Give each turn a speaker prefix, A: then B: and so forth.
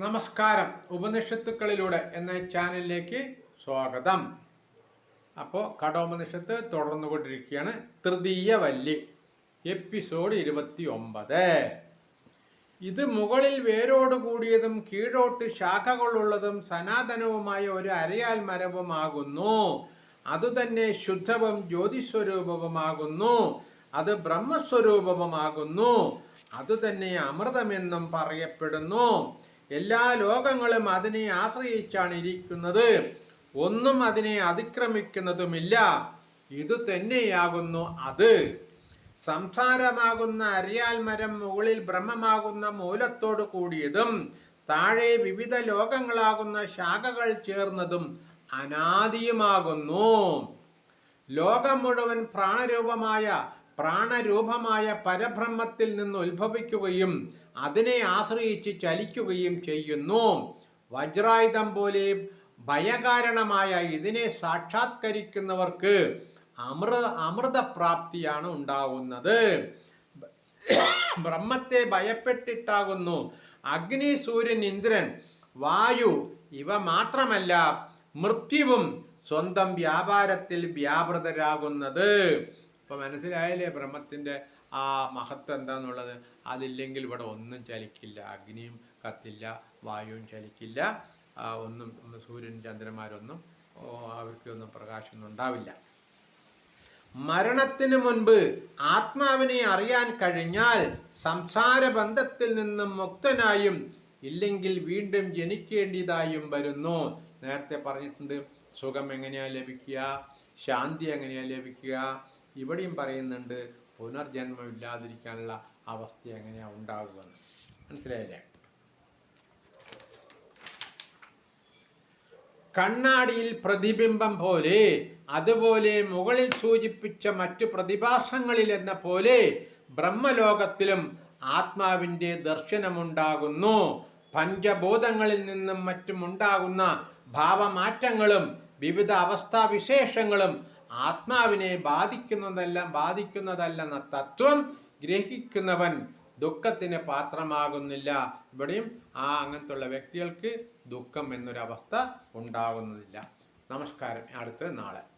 A: നമസ്കാരം. ഉപനിഷത്തുക്കളിലൂടെ എന്ന ചാനലിലേക്ക് സ്വാഗതം. അപ്പോൾ കടോപനിഷത്ത് തുടർന്നുകൊണ്ടിരിക്കുകയാണ്. തൃതീയ വല്ലി എപ്പിസോഡ് ഇരുപത്തി ഒമ്പത് ഇത് മുകളിൽ വേരോട് കൂടിയതും കീഴോട്ട് ശാഖകളുള്ളതും സനാതനവുമായ ഒരു അരയാൽ മരവുമാകുന്നു. അതുതന്നെ ശുദ്ധവും ജ്യോതിസ്വരൂപവുമാകുന്നു. അത് ബ്രഹ്മസ്വരൂപവുമാകുന്നു. അതുതന്നെ അമൃതമെന്നും പറയപ്പെടുന്നു. എല്ലാ ലോകങ്ങളും അതിനെ ആശ്രയിച്ചാണ് ഇരിക്കുന്നത്. ഒന്നും അതിനെ അതിക്രമിക്കുന്നതുമില്ല. ഇതു തന്നെയാകുന്നു അത്. സംസാരമാകുന്ന അരിയാൽ മരം മുകളിൽ ബ്രഹ്മമാകുന്ന മൂലത്തോടു കൂടിയതും താഴെ വിവിധ ലോകങ്ങളാകുന്ന ശാഖകൾ ചേർന്നതും അനാദിയുമാകുന്നു. ലോകം മുഴുവൻ പ്രാണരൂപമായ പ്രാണരൂപമായ പരബ്രഹ്മത്തിൽ നിന്ന് ഉത്ഭവിക്കുകയും അതിനെ ആശ്രയിച്ച് ചലിക്കുകയും ചെയ്യുന്നു. വജ്രായുധം പോലെ ഭയകാരണമായ ഇതിനെ സാക്ഷാത്കരിക്കുന്നവർക്ക് അമൃ അമൃതപ്രാപ്തിയാണ് ഉണ്ടാകുന്നത് ബ്രഹ്മത്തെ ഭയപ്പെട്ടിട്ടാകുന്നു. അഗ്നി സൂര്യൻ ഇന്ദ്രൻ വായു ഇവ മാത്രമല്ല മൃത്യുവും സ്വന്തം വ്യാപാരത്തിൽ വ്യാപൃതരാകുന്നത്. ഇപ്പൊ മനസ്സിലായില്ലേ ബ്രഹ്മത്തിന്റെ ആ മഹത്വം എന്താന്നുള്ളത്? അതില്ലെങ്കിൽ ഇവിടെ ഒന്നും ചലിക്കില്ല. അഗ്നിയും കത്തില്ല വായുവും ചലിക്കില്ല. ഒന്നും സൂര്യൻ ചന്ദ്രന്മാരൊന്നും അവർക്ക് ഒന്നും പ്രകാശമൊന്നും ഉണ്ടാവില്ല. മരണത്തിന് മുൻപ് ആത്മാവിനെ അറിയാൻ കഴിഞ്ഞാൽ സംസാര ബന്ധത്തിൽ നിന്നും മുക്തനായും ഇല്ലെങ്കിൽ വീണ്ടും ജനിക്കേണ്ടതായും വരുന്നു. നേരത്തെ പറഞ്ഞിട്ടുണ്ട് സുഖം എങ്ങനെയാ ലഭിക്കുക? ശാന്തി എങ്ങനെയാ ലഭിക്കുക? ഇവിടെയും പറയുന്നുണ്ട് പുനർജന്മം ഇല്ലാതിരിക്കാനുള്ള അവസ്ഥ എങ്ങനെയാ ഉണ്ടാകുമെന്ന് മനസ്സിലായില്ലേ? കണ്ണാടിയിൽ പ്രതിബിംബം പോലെ അതുപോലെ മുകളിൽ സൂചിപ്പിച്ച മറ്റു പ്രതിഭാസങ്ങളിൽ എന്ന പോലെ ബ്രഹ്മലോകത്തിലും ആത്മാവിന്റെ ദർശനമുണ്ടാകുന്നു. പഞ്ചഭൂതങ്ങളിൽ നിന്നും മറ്റും ഉണ്ടാകുന്ന ഭാവമാറ്റങ്ങളും വിവിധ അവസ്ഥാവിശേഷങ്ങളും ആത്മാവിനെ ബാധിക്കുന്നതല്ല ബാധിക്കുന്നതല്ലെന്ന തത്വം ഗ്രഹിക്കുന്നവൻ ദുഃഖത്തിന് പാത്രമാകുന്നില്ല. ഇവിടെയും ആ അങ്ങനത്തുള്ള വ്യക്തികൾക്ക് ദുഃഖം എന്നൊരവസ്ഥ ഉണ്ടാകുന്നില്ല നമസ്കാരം. അടുത്ത നാളെ.